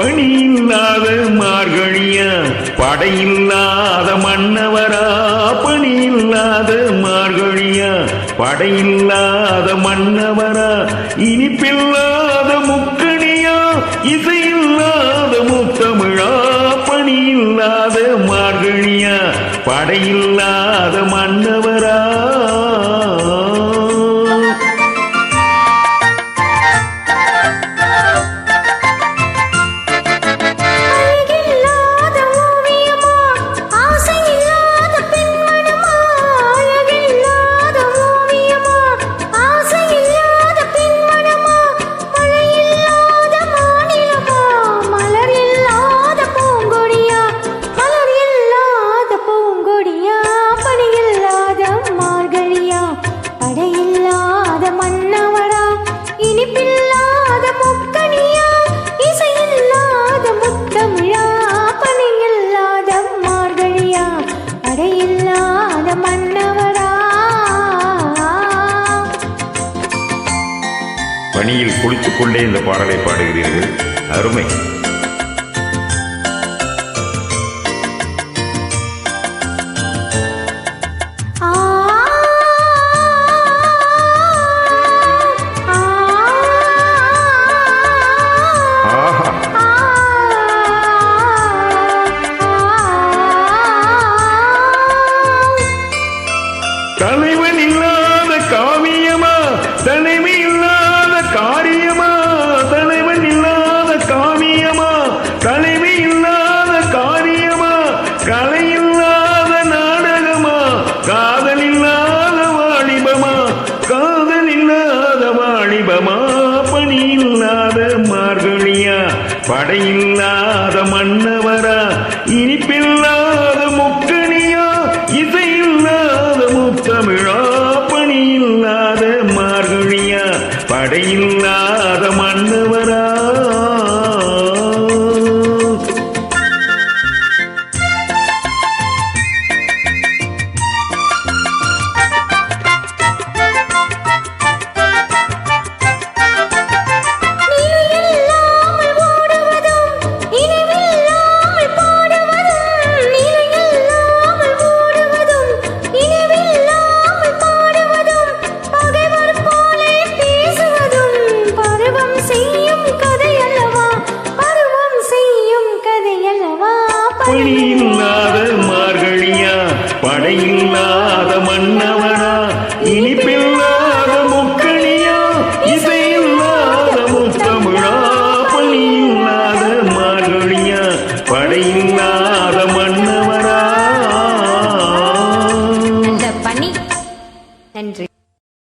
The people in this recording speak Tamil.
பணி இல்லாத மார்கழியா படையில்லாத மன்னவரா பணி இல்லாத மார்கழியா படையில்லாத மன்னவரா இனிப்பில்லாத முக்கணியா இசையில்லாத முத்தமிழா பணி இல்லாத மார்கழியா படையில்லாத மன்னவரா குளித்துக்கொண்டே இந்த பாடலை பாடுகிறீர்கள். அருமை. படையில்லாத மன்னவரா இனிப்பில்லாத முக்கணியா இசையில்லாத முத்தமிழா பணியில்லாத மார்கழியா படையில்லாத